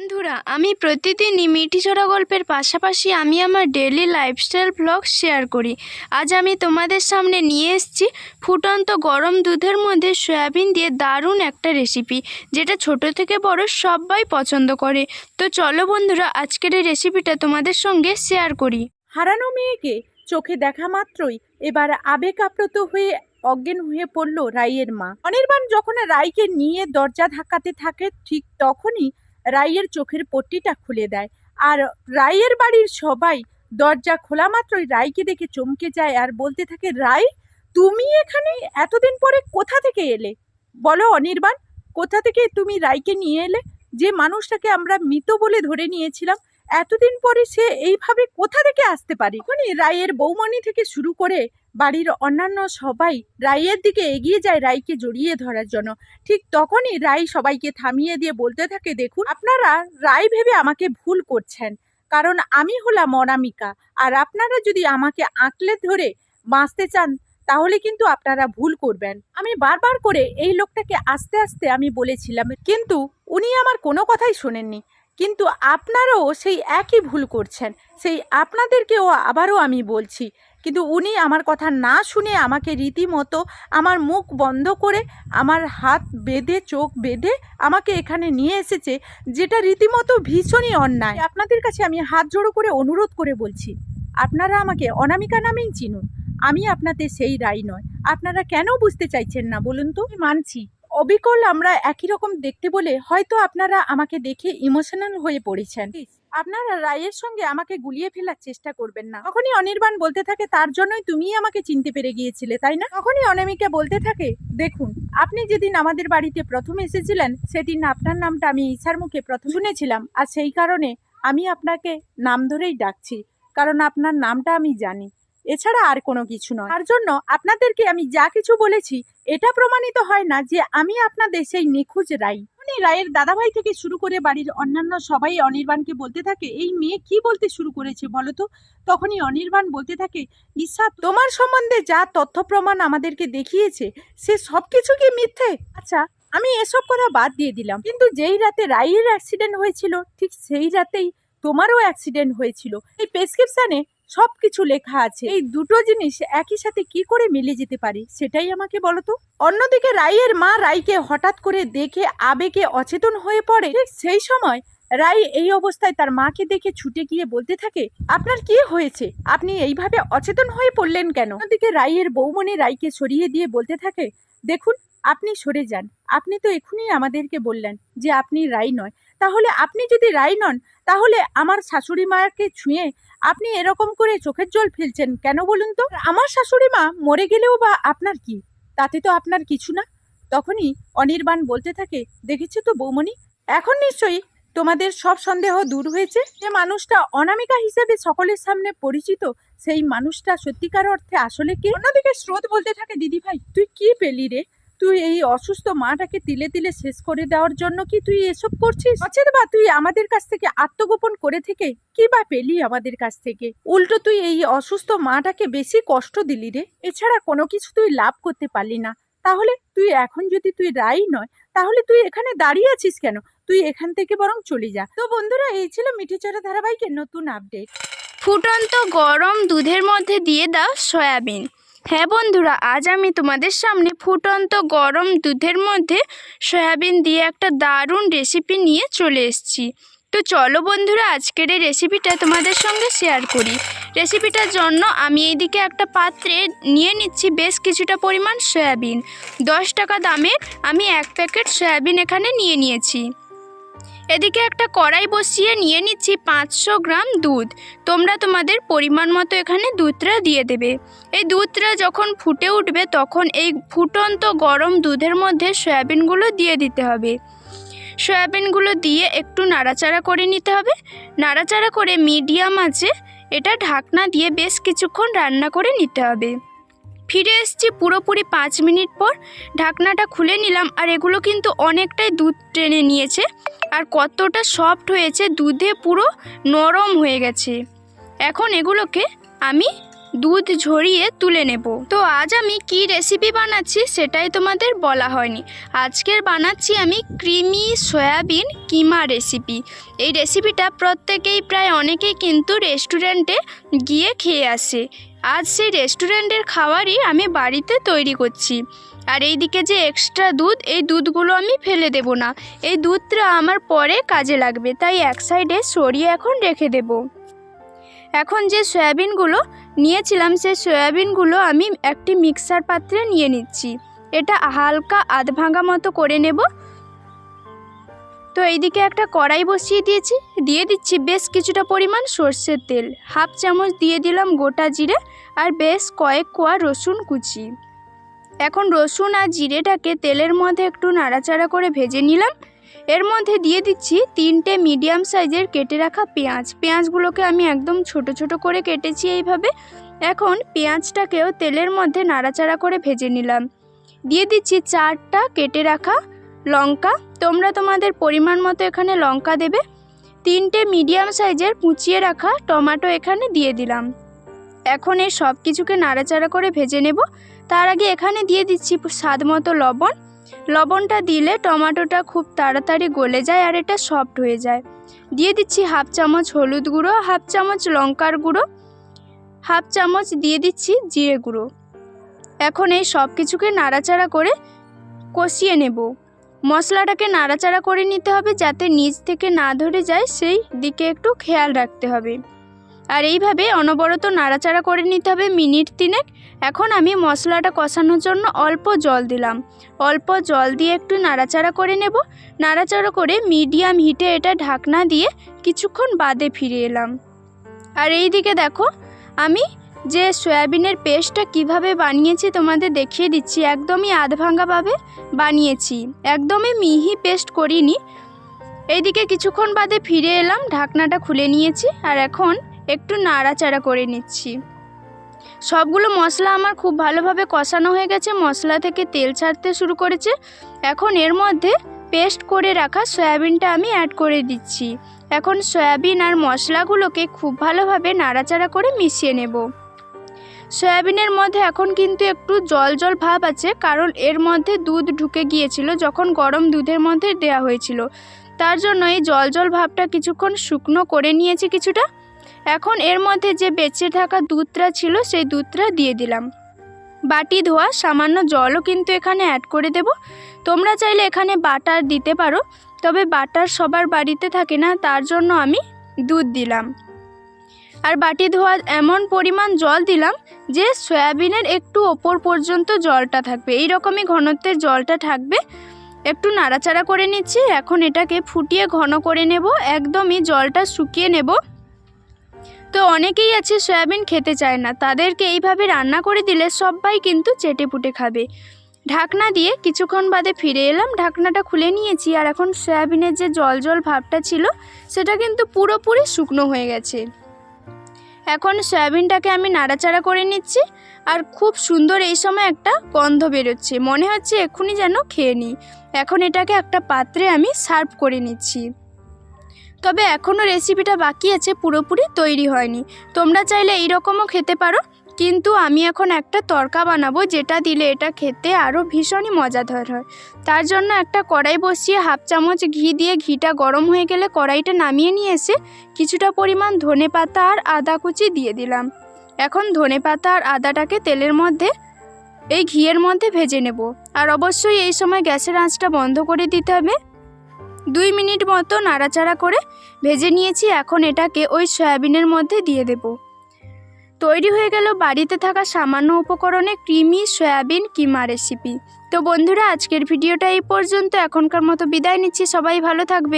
বন্ধুরা, আমি প্রতিদিনই মিঠি ছড়া গল্পের পাশাপাশি আমি আমার ডেলি লাইফস্টাইল ব্লগ শেয়ার করি। আজ আমি তোমাদের সামনে নিয়ে এসেছি ফুটন্ত গরম দুধের মধ্যে সয়াবিন দিয়ে দারুণ একটা রেসিপি যেটা ছোট থেকে বড় সবাই পছন্দ করে। তো চলো বন্ধুরা, আজকের এই রেসিপিটা তোমাদের সঙ্গে শেয়ার করি। হারানো মেয়েকে চোখে দেখা মাত্রই এবার আবেগ আপ্লুত হয়ে অজ্ঞান হয়ে পড়ল রাইয়ের মা। অনির্বাণ যখন রাইকে নিয়ে দরজা ধাক্কাতে থাকে, ঠিক তখনই রাইয়ের চোখের পট্টিটা খুলে দেয়। আর রাইয়ের বাড়ির সবাই দরজা খোলা মাত্রই রাইকে দেখে চমকে যায় আর বলতে থাকে, রাই, তুমি এখানে? এতদিন পরে কোথা থেকে এলে? বলো অনির্বাণ, কোথা থেকে তুমি রাইকে নিয়ে এলে? যে মানুষটাকে আমরা মৃত বলে ধরে নিয়েছিলাম, এতদিন পরে সে এইভাবে কোথা থেকে আসতে পারে? তখনই রায়ের বৌমণি থেকে শুরু করে বাড়ির অন্যান্য সবাই রায়ের দিকে এগিয়ে যায় রাইকে জড়িয়ে ধরার জন্য। ঠিক তখনই রাই সবাইকে থামিয়ে দিয়ে বলতে থাকে, দেখুন, আপনারা রাই ভেবে আমাকে ভুল করছেন। কারণ আমি হলাম অনামিকা। আর আপনারা যদি আমাকে আঁকলে ধরে বাঁচতে চান, তাহলে কিন্তু আপনারা ভুল করবেন। আমি বারবার করে এই লোকটাকে আস্তে আস্তে আমি বলেছিলাম, কিন্তু উনি আমার কোনো কথাই শোনেননি। কিন্তু আপনারাও সেই একই ভুল করছেন। সেই আপনাদেরকেও আবারও আমি বলছি কিন্তু উনি আমার কথা না শুনে আমাকে রীতিমতো আমার মুখ বন্ধ করে আমার হাত বেঁধে, চোখ বেঁধে আমাকে এখানে নিয়ে এসেছে, যেটা রীতিমতো ভীষণই অন্যায়। আপনাদের কাছে আমি হাত জোড়ো করে অনুরোধ করে বলছি, আপনারা আমাকে অনামিকা নামেই চিনুন। আমি আপনাদের সেই রায় নয়। আপনারা কেন বুঝতে চাইছেন না বলুন তো? মানছি। অবিকল আমরা একই রকম দেখতে বলে হয়তো আপনারা আমাকে দেখে ইমোশনাল হয়ে পড়েছেন। আপনারা রায়ের সঙ্গে আমাকে গুলিয়ে ফেলার চেষ্টা করবেন না। তখনই অনির্বাণ বলতে থাকে, তার জন্যই তুমিই আমাকে চিনতে পেরে গিয়েছিলে, তাই না? তখনই অনামিকা বলতে থাকে, দেখুন, আপনি যেদিন আমাদের বাড়িতে প্রথম এসেছিলেন, সেদিন আপনার নামটা আমি ইচ্ছার মুখে প্রথম শুনেছিলাম। আর সেই কারণে আমি আপনাকে নাম ধরেই ডাকছি, কারণ আপনার নামটা আমি জানি। এছাড়া আর কোনো কিছু নয়। তার জন্য আপনাদেরকে আমি যা কিছু বলেছি, এটা প্রমাণিত হয় না যে আমি আপনাদের সেই নিখোঁজ রাই। উনি রায়ের দাদাভাই থেকে শুরু করে বাড়ির অন্যান্য সবাই অনির্বাণকে বলতে থাকে? এই মেয়ে কি বলতে শুরু করেছে বলো তো? তখনই অনির্বাণ বলতে থাকে, ঈশা, তোমার সম্বন্ধে যা তথ্য প্রমাণ আমাদেরকে দেখিয়েছে, সে সব কিছু কি মিথ্যে? আচ্ছা আমি এসব কথা বাদ দিয়ে দিলাম। কিন্তু যেই রাতে রায়ের অ্যাক্সিডেন্ট হয়েছিল, ঠিক সেই রাতেই তোমারও অ্যাক্সিডেন্ট হয়েছিল। এই প্রেসক্রিপশনে সব কিছু লেখা আছে। এই দুটো জিনিস একই সাথে কি করে মিলে যেতে পারে, সেটাই আমাকে বলো তো? অন্যদিকে রাইয়ের মা রাইকে হঠাৎ করে দেখে আবেগে অচেতন হয়ে পড়ে। সেই সময় রাই এই অবস্থায় তার মাকে দেখে ছুটে গিয়ে বলতে থাকে, আপনার কি হয়েছে? আপনি এইভাবে অচেতন হয়ে পড়লেন কেন? অন্যদিকে রাইয়ের বৌমনি রাইকে সরিয়ে দিয়ে বলতে থাকে, দেখুন, আপনি সরে যান। আপনি তো এখনই আমাদেরকে বললেন যে আপনি রাই নয়। তাহলে আপনি যদি রাই নন, তাহলে আমার শাশুড়ি মাকে ছুঁয়ে আপনি এরকম করে চোখের জল ফেলছেন কেন বলুন তো? আমার শাশুড়ি মা মরে গেলেও বা আপনার কি? তাতে তো আপনার কিছু না। তখনই অনির্বাণ বলতে থাকে, দেখেছ তো বৌমণি, এখন নিশ্চয়ই তোমাদের সব সন্দেহ দূর হয়েছে যে মানুষটা অনামিকা হিসেবে সকলের সামনে পরিচিত সেই মানুষটা সত্যিকার অর্থে আসলে কি? অন্যদিকে স্রোত বলতে থাকে দিদি ভাই তুই কি পেলি রে? তুই এই অসুস্থ মাটাকে তিলে তিলে শেষ করে দেওয়ার জন্য কি তুই এসব করছিস? অচেত বা, তুই আমাদের কাছ থেকে আত্মগোপন করে থেকে কি বা পেলি আমাদের কাছ থেকে? উল্টো তুই এই অসুস্থ মাটাকে বেশি কষ্ট দিলি রে। এছাড়া কোনো কিছু তুই লাভ করতে পারলি না। তাহলে তুই এখন যদি তুই রাই নয়, তাহলে তুই এখানে দাঁড়িয়ে আছিস কেন? তুই এখান থেকে বরং চলে যা। তো বন্ধুরা, এই ছিল মিঠিচড়া ধারাবাহিকের নতুন আপডেট ফুটন্ত গরম দুধের মধ্যে দিয়ে দাও সয়াবিন। হ্যাঁ বন্ধুরা, আজ আমি তোমাদের সামনে ফুটন্ত গরম দুধের মধ্যে সয়াবিন দিয়ে একটা দারুণ রেসিপি নিয়ে চলে এসেছি। তো চলো বন্ধুরা, আজকের এই রেসিপিটা তোমাদের সঙ্গে শেয়ার করি। রেসিপিটার জন্য আমি এইদিকে একটা পাত্রে নিয়ে নিচ্ছি বেশ কিছুটা পরিমাণ সয়াবিন। দশ টাকা দামের আমি এক প্যাকেট সয়াবিন এখানে নিয়ে নিয়েছি। এদিকে একটা কড়াই বসিয়ে নিয়ে নিচ্ছি পাঁচশো গ্রাম দুধ। তোমরা তোমাদের পরিমাণ মতো এখানে দুধটা দিয়ে দেবে। এই দুধটা যখন ফুটে উঠবে, তখন এই ফুটন্ত গরম দুধের মধ্যে সয়াবিনগুলো দিয়ে দিতে হবে। সয়াবিনগুলো দিয়ে একটু নাড়াচাড়া করে নিতে হবে। নাড়াচাড়া করে মিডিয়াম আছে, এটা ঢাকনা দিয়ে বেশ কিছুক্ষণ রান্না করে নিতে হবে। ফিরে এসেছি পুরোপুরি পাঁচ মিনিট পর। ঢাকনাটা খুলে নিলাম আর এগুলো কিন্তু অনেকটাই দুধ টেনে নিয়েছে আর কতটা সফট হয়েছে, দুধে পুরো নরম হয়ে গেছে। এখন এগুলোকে আমি দুধ ঝরিয়ে তুলে নেব। তো আজ আমি কি রেসিপি বানাচ্ছি সেটাই তোমাদের বলা হয়নি। আজকের বানাচ্ছি আমি ক্রিমি সয়াবিন কিমা রেসিপি এই রেসিপিটা প্রত্যেকেই প্রায় অনেকেই কিন্তু রেস্টুরেন্টে গিয়ে খেয়ে আসে। আজ সেই রেস্টুরেন্টের খাবারই আমি বাড়িতে তৈরি করছি। আর এইদিকে যে এক্সট্রা দুধ, এই দুধগুলো আমি ফেলে দেব না। এই দুধটা আমার পরে কাজে লাগবে, তাই এক সাইডে সরিয়ে এখন রেখে দেব। এখন যে সয়াবিনগুলো নিয়েছিলাম, সেই সয়াবিনগুলো আমি একটি মিক্সার পাত্রে নিয়ে নিচ্ছি। এটা হালকা আধ ভাঙা মতো করে নেব। তো এইদিকে একটা কড়াই বসিয়ে দিয়েছি, দিয়ে দিচ্ছি বেশ কিছুটা পরিমাণ সর্ষের তেল। হাফ চামচ দিয়ে দিলাম গোটা জিরে আর বেশ কয়েক কোয়া রসুন কুচি। এখন রসুন আর জিরেটাকে তেলের মধ্যে একটু নাড়াচাড়া করে ভেজে নিলাম। এর মধ্যে দিয়ে দিচ্ছি তিনটে মিডিয়াম সাইজের কেটে রাখা পেঁয়াজ। পেঁয়াজগুলোকে আমি একদম ছোট ছোট করে কেটেছি এইভাবে। এখন পেঁয়াজটাকেও তেলের মধ্যে নাড়াচাড়া করে ভেজে নিলাম। দিয়ে দিচ্ছি চারটা কেটে রাখা লঙ্কা, তোমরা তোমাদের পরিমাণ মতো এখানে লঙ্কা দেবে। তিনটে মিডিয়াম সাইজের কুচিয়ে রাখা টমেটো এখানে দিয়ে দিলাম। এখন এই সব কিছুকে নাড়াচাড়া করে ভেজে নেব। তার আগে এখানে দিয়ে দিচ্ছি স্বাদ মতো লবণ। লবণটা দিলে টমেটোটা খুব তাড়াতাড়ি গলে যায় আর এটা সফট হয়ে যায়। দিয়ে দিচ্ছি হাফ চামচ হলুদ গুঁড়ো হাফ চামচ লঙ্কার গুঁড়ো হাফ চামচ দিয়ে দিচ্ছি জিরে গুঁড়ো। এখন এই সব কিছুকে নাড়াচাড়া করে কষিয়ে নেব। মশলাটাকে নাড়াচাড়া করে নিতে হবে যাতে নিচ থেকে না ধরে যায়, সেই দিকে একটু খেয়াল রাখতে হবে। আর এইভাবে অনবরত নাড়াচাড়া করে নিতে হবে মিনিট তিনেক। এখন আমি মশলাটা কষানোর জন্য অল্প জল দিলাম। অল্প জল দিয়ে একটু নাড়াচাড়া করে নেব। নাড়াচাড়া করে মিডিয়াম হিটে এটা ঢাকনা দিয়ে কিছুক্ষণ বাদে ফিরে এলাম। আর এই দিকে দেখো, আমি যে সয়াবিনের পেস্টটা কীভাবে বানিয়েছি তোমাদের দেখিয়ে দিচ্ছি। একদমই আধ ভাঙাভাবে বানিয়েছি। একদমই মিহি পেস্ট করিনি। এইদিকে কিছুক্ষণ বাদে ফিরে এলাম, ঢাকনাটা খুলে নিয়েছি আর এখন একটু নাড়াচাড়া করে নিচ্ছি। সবগুলো মশলা আমার খুব ভালোভাবে কষানো হয়ে গেছে, মশলা থেকে তেল ছাড়তে শুরু করেছে। এখন এর মধ্যে পেস্ট করে রাখা সয়াবিনটা আমি অ্যাড করে দিচ্ছি। এখন সয়াবিন আর মশলাগুলোকে খুব ভালোভাবে নাড়াচাড়া করে মিশিয়ে নেব। সয়াবিনের মধ্যে এখন কিন্তু একটু জল জল ভাব আছে, কারণ এর মধ্যে দুধ ঢুকে গিয়েছিল যখন গরম দুধের মধ্যে দেওয়া হয়েছিল। তার জন্য এই জল জল ভাবটা কিছুক্ষণ শুকনো করে নিয়েছি কিছুটা। এখন এর মধ্যে যে বেঁচে থাকা দুধটা ছিল সেই দুধটা দিয়ে দিলাম। বাটি ধোয়া, সামান্য জলও কিন্তু এখানে অ্যাড করে দেব। তোমরা চাইলে এখানে বাটার দিতে পারো, তবে বাটার সবার বাড়িতে থাকে না, তার জন্য আমি দুধ দিলাম। আর বাটি ধোয়া এমন পরিমাণ জল দিলাম যে সয়াবিনের একটু ওপর পর্যন্ত জলটা থাকবে। এই রকমই ঘনত্বের জলটা থাকবে। একটু নাড়াচাড়া করে নিচ্ছি। এখন এটাকে ফুটিয়ে ঘন করে নেব। একদমই জলটা শুকিয়ে নেব। তো অনেকেই আছে সয়াবিন খেতে চায় না। তাদেরকে এইভাবে রান্না করে দিলে সবাই কিন্তু চেটে পুটে খাবে। ঢাকনা দিয়ে কিছুক্ষণ বাদে ফিরে এলাম। ঢাকনাটা খুলে নিয়েছি আর এখন সয়াবিনের যে জল জল ভাবটা ছিল, সেটা কিন্তু পুরোপুরি শুকনো হয়ে গেছে। এখন সয়াবিনটাকে আমি নাড়াচাড়া করে নিচ্ছি আর খুব সুন্দর এই সময় একটা গন্ধ বেরোচ্ছে। মনে হচ্ছে এক্ষুনি যেন খেয়ে নিই। এখন এটাকে একটা পাত্রে আমি সার্ভ করে নিচ্ছি। তবে এখনও রেসিপিটা বাকি আছে, পুরোপুরি তৈরি হয়নি। তোমরা চাইলে এই রকমও খেতে পারো। কিন্তু আমি এখন একটা তরকা বানাবো যেটা দিলে এটা খেতে আরও ভীষণই মজাদার হয়। তার জন্য একটা কড়াই বসিয়ে হাফ চামচ ঘি দিয়ে ঘিটা গরম হয়ে গেলে কড়াইটা নামিয়ে নিয়ে এসে কিছুটা পরিমাণ ধনে পাতা আর আদা কুচি দিয়ে দিলাম। এখন ধনে পাতা আর আদাটাকে তেলের মধ্যে, এই ঘিয়ের মধ্যে ভেজে নেব। আর অবশ্যই এই সময় গ্যাসের আঁচটা বন্ধ করে দিতে হবে। দুই মিনিট মতো নাড়াচাড়া করে ভেজে নিয়েছি। এখন এটাকে ওই সয়াবিনের মধ্যে দিয়ে দেব। তৈরি হয়ে গেল বাড়িতে থাকা সামান্য উপকরণে ক্রিমি, সয়াবিন, কিমা রেসিপি তো বন্ধুরা, আজকের ভিডিওটা এই পর্যন্ত। এখনকার মতো বিদায় নিচ্ছি। সবাই ভালো থাকবে।